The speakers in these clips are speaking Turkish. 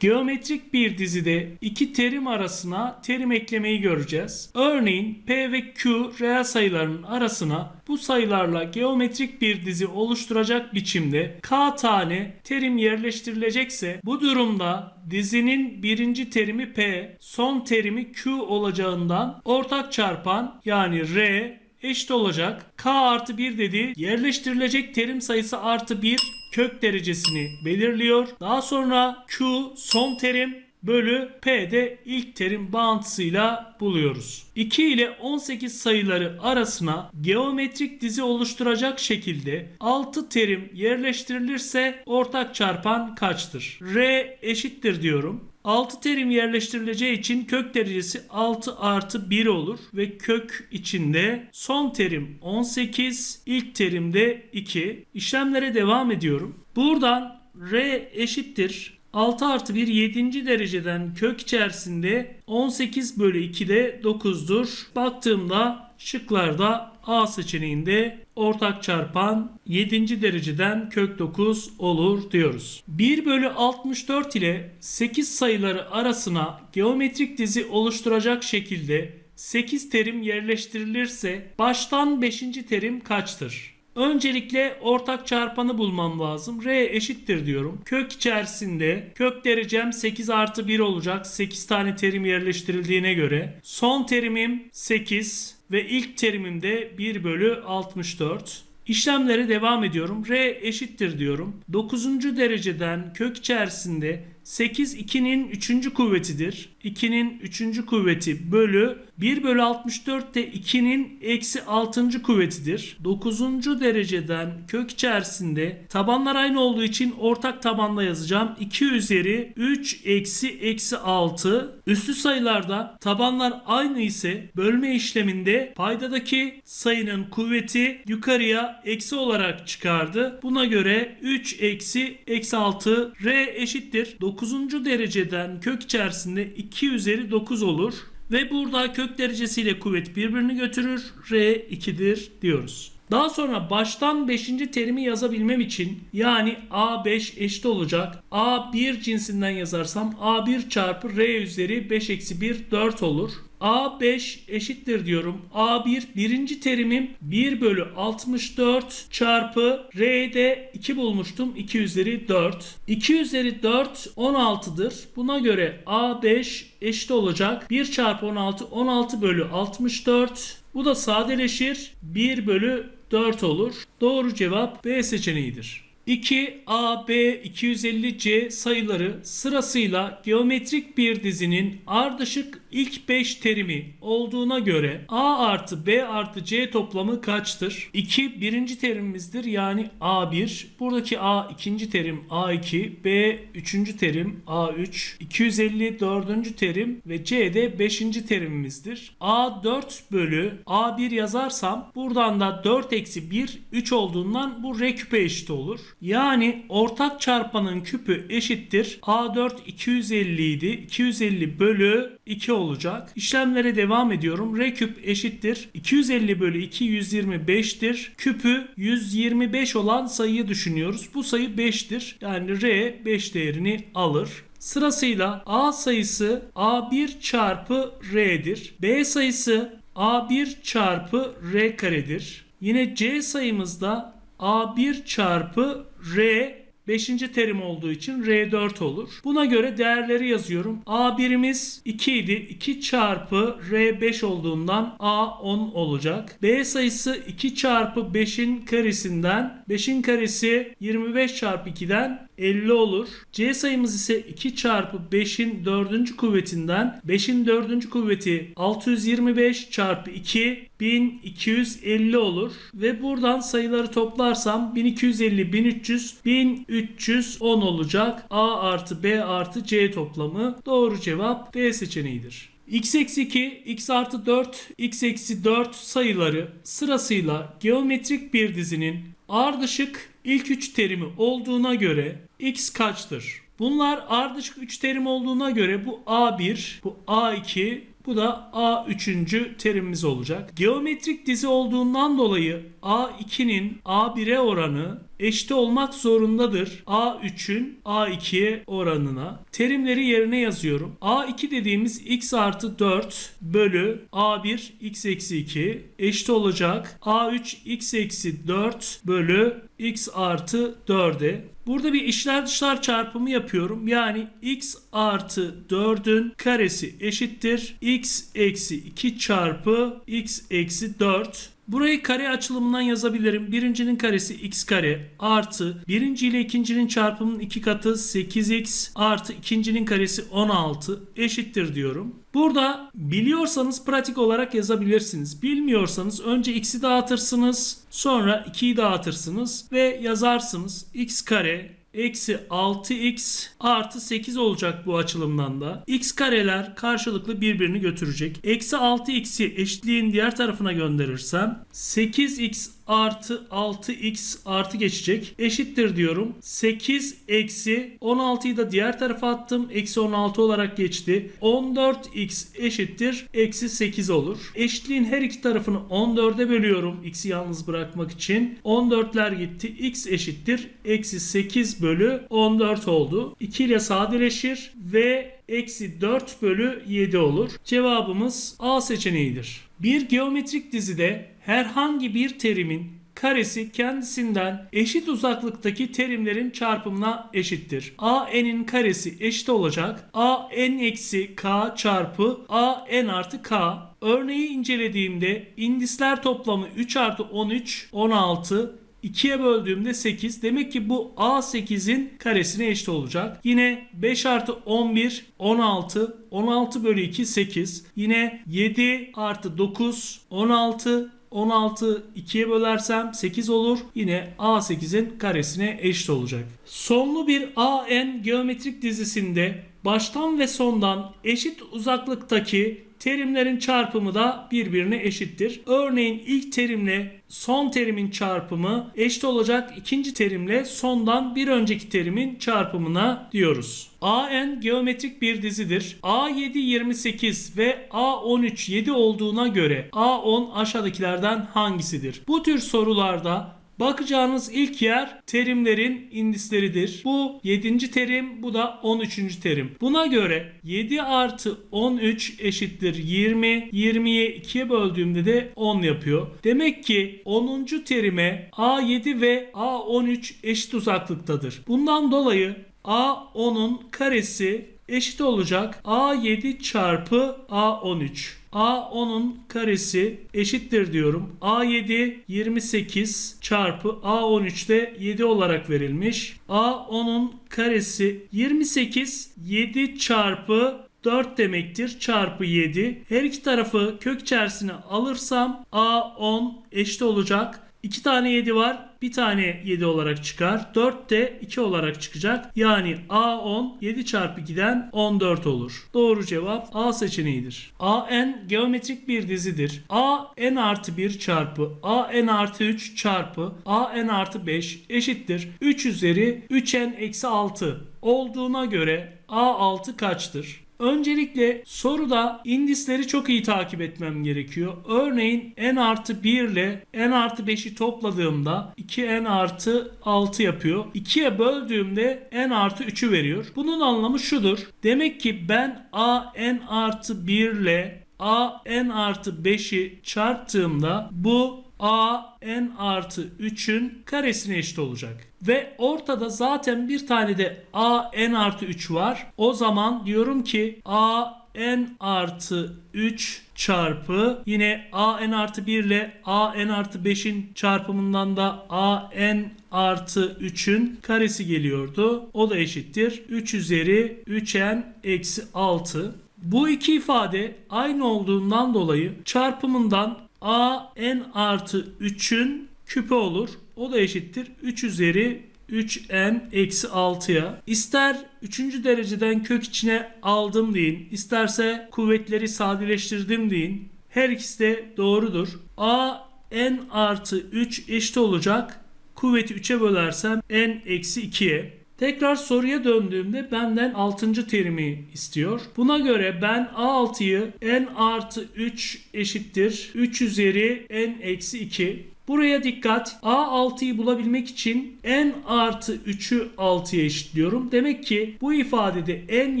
Geometrik bir dizide iki terim arasına terim eklemeyi göreceğiz. Örneğin P ve Q reel sayıların arasına bu sayılarla geometrik bir dizi oluşturacak biçimde K tane terim yerleştirilecekse bu durumda dizinin birinci terimi P, son terimi Q olacağından ortak çarpan yani R eşit olacak. K artı 1 dedi. Yerleştirilecek terim sayısı artı 1 kök derecesini belirliyor. Daha sonra Q son terim bölü P de ilk terim bağıntısıyla buluyoruz. 2 ile 18 sayıları arasına geometrik dizi oluşturacak şekilde 6 terim yerleştirilirse ortak çarpan kaçtır? R eşittir diyorum. 6 terim yerleştirileceği için kök derecesi 6 artı 1 olur ve kök içinde son terim 18, ilk terimde 2. İşlemlere devam ediyorum. Buradan R eşittir 6 artı 1 7. dereceden kök içerisinde 18 bölü 2'de 9'dur. Baktığımda şıklarda A seçeneğinde ortak çarpan 7. dereceden kök 9 olur diyoruz. 1 bölü 64 ile 8 sayıları arasına geometrik dizi oluşturacak şekilde 8 terim yerleştirilirse baştan 5. terim kaçtır? Öncelikle ortak çarpanı bulmam lazım. R eşittir diyorum. Kök içerisinde kök derecem 8 artı 1 olacak. 8 tane terim yerleştirildiğine göre. Son terimim 8 ve ilk terimim de 1 bölü 64. İşlemlere devam ediyorum. R eşittir diyorum. 9. dereceden kök içerisinde 8 2'nin 3. kuvvetidir. 2'nin 3. kuvveti bölü 1 bölü 64 de 2'nin eksi 6. kuvvetidir. 9. dereceden kök içerisinde tabanlar aynı olduğu için ortak tabanla yazacağım. 2 üzeri 3 eksi eksi 6. Üslü sayılarda tabanlar aynı ise bölme işleminde paydadaki sayının kuvveti yukarıya eksi olarak çıkardı. Buna göre 3 eksi eksi 6 R eşittir. 9. dereceden kök içerisinde 2 üzeri 9 olur. Ve burada kök derecesiyle kuvvet birbirini götürür. R 2'dir diyoruz. Daha sonra baştan 5. terimi yazabilmem için yani A5 eşit olacak. A1 cinsinden yazarsam A1 çarpı R üzeri 5 eksi 1 4 olur. A5 eşittir diyorum. A1 birinci terimim 1 bölü 64 çarpı R'de 2 bulmuştum. 2 üzeri 4. 2 üzeri 4 16'dır. Buna göre A5 eşit olacak. 1 çarpı 16 16 bölü 64. Bu da sadeleşir. 1 bölü 4 olur. Doğru cevap B seçeneğidir. 2 A, B, 250 C sayıları sırasıyla geometrik bir dizinin ardışık ilk 5 terimi olduğuna göre A artı B artı C toplamı kaçtır? 2 birinci terimimizdir yani A1. Buradaki A ikinci terim A2, B üçüncü terim A3, 250 dördüncü terim ve C de beşinci terimimizdir. A4 bölü A1 yazarsam buradan da 4 eksi 1 3 olduğundan bu R küpe eşit olur. Yani ortak çarpanın küpü eşittir. A4 250 idi. 250 bölü 2 olacak. İşlemlere devam ediyorum. R küp eşittir. 250 bölü 2 125'tir. Küpü 125 olan sayıyı düşünüyoruz. Bu sayı 5'tir. Yani R 5 değerini alır. Sırasıyla A sayısı A1 çarpı R'dir. B sayısı A1 çarpı R karedir. Yine C sayımızda A1 çarpı R 5. terim olduğu için R4 olur. Buna göre değerleri yazıyorum. A1'imiz 2 idi. 2 çarpı R5 olduğundan A10 olacak. B sayısı 2 çarpı 5'in karesinden 5'in karesi 25 çarpı 2'den 50 olur. C sayımız ise 2 çarpı 5'in 4. kuvvetinden 5'in 4. kuvveti 625 çarpı 2 1250 olur. Ve buradan sayıları toplarsam 1250, 1300, 1310 olacak. A artı B artı C toplamı doğru cevap D seçeneğidir. x eksi 2, x artı 4, x eksi 4 sayıları sırasıyla geometrik bir dizinin ardışık ilk 3 terimi olduğuna göre x kaçtır? Bunlar ardışık 3 terim olduğuna göre bu A1, bu A2, Bu da A üçüncü terimimiz olacak. Geometrik dizi olduğundan dolayı A2'nin A1'e oranı eşit olmak zorundadır. A3'ün A2'ye oranına. Terimleri yerine yazıyorum. A2 dediğimiz x artı 4 bölü A1 x eksi 2 eşit olacak. A3 x eksi 4 bölü x artı 4'e. Burada bir işler dışlar çarpımı yapıyorum. Yani x artı 4'ün karesi eşittir. x eksi 2 çarpı x eksi 4 Burayı kare açılımından yazabilirim. Birincinin karesi x kare artı birinci ile ikincinin çarpımının iki katı 8x artı ikincinin karesi 16 eşittir diyorum. Burada biliyorsanız pratik olarak yazabilirsiniz. Bilmiyorsanız önce x'i dağıtırsınız sonra 2'yi dağıtırsınız ve yazarsınız x kare eksi 6x artı 8 olacak bu açılımdan da. x kareler karşılıklı birbirini götürecek. Eksi 6x'i eşitliğin diğer tarafına gönderirsem 8x artı 6x artı geçecek. Eşittir diyorum. 8 eksi 16'yı da diğer tarafa attım. Eksi 16 olarak geçti. 14x eşittir. Eksi 8 olur. Eşitliğin her iki tarafını 14'e bölüyorum. x'i yalnız bırakmak için. 14'ler gitti. x eşittir. Eksi 8 bölü 14 oldu. 2 ile sadeleşir ve eksi 4 bölü 7 olur. Cevabımız A seçeneğidir. Bir geometrik dizide herhangi bir terimin karesi kendisinden eşit uzaklıktaki terimlerin çarpımına eşittir. a n'in karesi eşit olacak. a n eksi k çarpı a n artı k. Örneği incelediğimde indisler toplamı 3 artı 13, 16, 2'ye böldüğümde 8. Demek ki bu A8'in karesine eşit olacak. Yine 5 artı 11 16. 16 bölü 2 8. Yine 7 artı 9 16. 16 2'ye bölersem 8 olur. Yine A8'in karesine eşit olacak. Sonlu bir AN geometrik dizisinde baştan ve sondan eşit uzaklıktaki terimlerin çarpımı da birbirine eşittir. Örneğin ilk terimle son terimin çarpımı eşit olacak ikinci terimle sondan bir önceki terimin çarpımına diyoruz. AN geometrik bir dizidir. A7 28 ve A13 7 olduğuna göre A10 aşağıdakilerden hangisidir? Bu tür sorularda Bakacağınız ilk yer terimlerin indisleridir. Bu 7. terim bu da 13. terim. Buna göre 7 artı 13 eşittir 20. 20'ye 2'ye böldüğümde de 10 yapıyor. Demek ki 10. terime A7 ve A13 eşit uzaklıktadır. Bundan dolayı A10'un karesi eşit olacak A7 çarpı A13. A10'un karesi eşittir diyorum. A7 28 çarpı A13 de 7 olarak verilmiş. A10'un karesi 28 7 çarpı 4 demektir çarpı 7. Her iki tarafı kök içerisine alırsam A10 eşit olacak. 2 tane 7 var. Bir tane 7 olarak çıkar. 4 de 2 olarak çıkacak. Yani A10 7 çarpı 2'den 14 olur. Doğru cevap A seçeneğidir. AN geometrik bir dizidir. A n artı 1 çarpı A n artı 3 çarpı A n artı 5 eşittir. 3 üzeri 3n eksi 6 olduğuna göre A6 kaçtır? Öncelikle soruda indisleri çok iyi takip etmem gerekiyor. Örneğin n artı 1 ile n artı 5'i topladığımda 2n artı 6 yapıyor. 2'ye böldüğümde n artı 3'ü veriyor. Bunun anlamı şudur. Demek ki ben a n artı 1 ile a n artı 5'i çarptığımda bu a n artı 3'ün karesine eşit olacak. Ve ortada zaten bir tane de a n artı 3 var. O zaman diyorum ki a n artı 3 çarpı yine a n artı 1 ile a n artı 5'in çarpımından da a n artı 3'ün karesi geliyordu. O da eşittir. 3 üzeri 3n eksi 6. Bu iki ifade aynı olduğundan dolayı çarpımından a n artı 3'ün küpü olur. O da eşittir 3 üzeri 3n eksi 6'ya. İster 3. dereceden kök içine aldım deyin. isterse kuvvetleri sadeleştirdim deyin. Her ikisi de doğrudur. a n artı 3 eşit olacak. Kuvveti 3'e bölersem n eksi 2'ye. Tekrar soruya döndüğümde benden 6. terimi istiyor. Buna göre ben A6'yı n artı 3 eşittir 3 üzeri n eksi 2 Buraya dikkat. A6'yı bulabilmek için n artı 3'ü 6'ya eşitliyorum. Demek ki bu ifadede n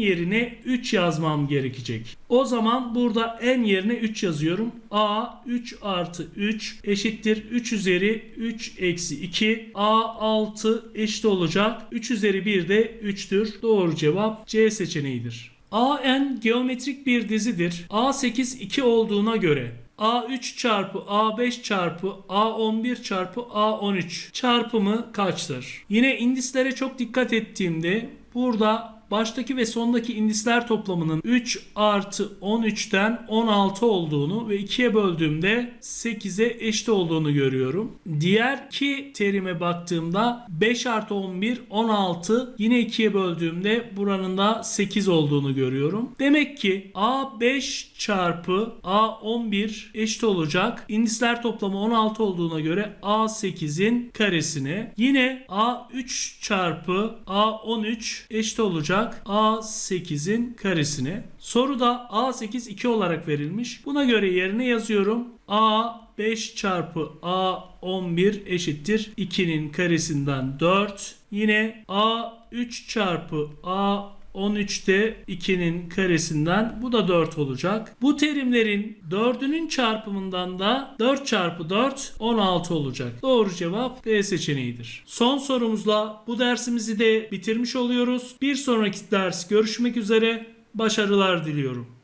yerine 3 yazmam gerekecek. O zaman burada n yerine 3 yazıyorum. A 3 artı 3 eşittir 3 üzeri 3 eksi 2. A6 eşit olacak. 3 üzeri 1 de 3'tür. Doğru cevap C seçeneğidir. AN geometrik bir dizidir. A8 2 olduğuna göre A3 çarpı A5 çarpı A11 çarpı A13 çarpımı kaçtır? Yine indislere çok dikkat ettiğimde burada baştaki ve sondaki indisler toplamının 3 artı 13'ten 16 olduğunu ve 2'ye böldüğümde 8'e eşit olduğunu görüyorum. Diğer iki terime baktığımda 5 artı 11 16 yine 2'ye böldüğümde buranın da 8 olduğunu görüyorum. Demek ki A5 çarpı A11 eşit olacak. İndisler toplamı 16 olduğuna göre A8'in karesine. Yine A3 çarpı A13 eşit olacak. A8'in karesine. Soruda A8 2 olarak verilmiş. Buna göre yerine yazıyorum. A 5 çarpı A11 eşittir 2'nin karesinden 4. Yine A3 çarpı A 13'te 2'nin karesinden bu da 4 olacak. Bu terimlerin 4'ünün çarpımından da 4 çarpı 4 16 olacak. Doğru cevap D seçeneğidir. Son sorumuzla bu dersimizi de bitirmiş oluyoruz. Bir sonraki ders görüşmek üzere. Başarılar diliyorum.